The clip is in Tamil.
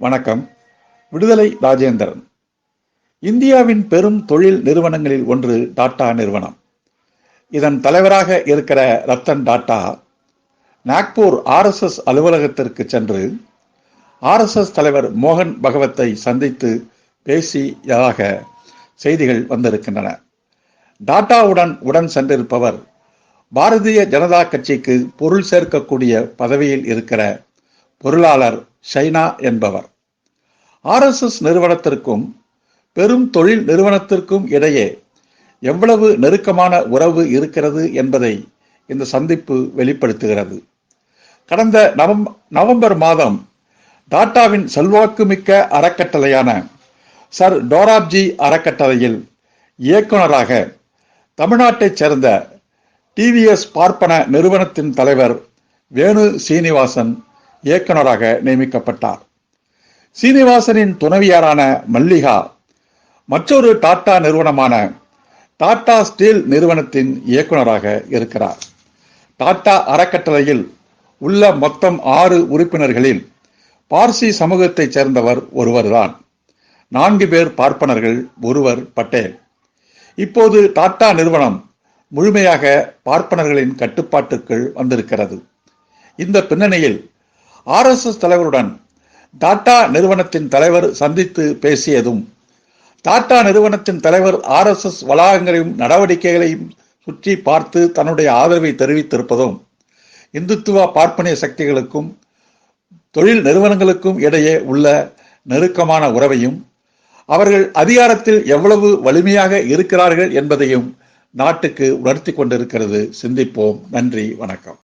வணக்கம். விடுதலை ராஜேந்திரன். இந்தியாவின் பெரும் தொழில் நிறுவனங்களில் ஒன்று டாடா நிறுவனம். இதன் தலைவராக இருக்கிற ரத்தன் டாடா நாக்பூர் ஆர்எஸ்எஸ் அலுவலகத்திற்கு சென்று ஆர்எஸ்எஸ் தலைவர் மோகன் பகவத்தை சந்தித்து பேசியதாக செய்திகள் வந்திருக்கின்றன. டாட்டாவுடன் உடன் சென்றிருப்பவர் பாரதிய ஜனதா கட்சிக்கு பொருள் சேர்க்கக்கூடிய பதவியில் இருக்கிற பொருளாளர் ஷைனா என்பவர். ஆர்எஸ்எஸ் நிறுவனத்திற்கும் பெரும் தொழில் நிறுவனத்திற்கும் இடையே எவ்வளவு நெருக்கமான உறவு இருக்கிறது என்பதை இந்த சந்திப்பு வெளிப்படுத்துகிறது. கடந்த நவம் நவம்பர் மாதம் டாட்டாவின் செல்வாக்குமிக்க அறக்கட்டளையான சர் டோராப்ஜி அறக்கட்டளையில் இயக்குனராக தமிழ்நாட்டைச் சேர்ந்த டிவிஎஸ் பார்ப்பன நிறுவனத்தின் தலைவர் வேணு சீனிவாசன் இயக்குனராக நியமிக்கப்பட்டார். சீனிவாசனின் துணைவியாரான மல்லிகா மற்றொரு டாடா நிறுவனமான டாடா ஸ்டீல் நிறுவனத்தின் இயக்குனராக இருக்கிறார். டாடா அறக்கட்டளையில் உள்ள மொத்தம் ஆறு உறுப்பினர்களில் பார்சி சமூகத்தைச் சேர்ந்தவர் ஒருவர்தான். நான்கு பேர் பார்ப்பனர்கள் ஒருவர் பட்டேல். இப்போது டாடா நிறுவனம் முழுமையாக பார்ப்பனர்களின் கட்டுப்பாட்டுக்குள் வந்திருக்கிறது. இந்த பின்னணியில் ஆர்எஸ்எஸ் தலைவருடன் டாடா நிறுவனத்தின் தலைவர் சந்தித்து பேசியதும் டாடா நிறுவனத்தின் தலைவர் ஆர்எஸ்எஸ் வளாகங்களையும் நடவடிக்கைகளையும் சுற்றி பார்த்து தன்னுடைய ஆதரவை தெரிவித்திருப்பதும் இந்துத்துவ பார்ப்பனிய சக்திகளுக்கும் தொழில் நிறுவனங்களுக்கும் இடையே உள்ள நெருக்கமான உறவையும் அவர்கள் அதிகாரத்தில் எவ்வளவு வலிமையாக இருக்கிறார்கள் என்பதையும் நாட்டுக்கு உணர்த்தி கொண்டிருக்கிறது. சிந்திப்போம். நன்றி. வணக்கம்.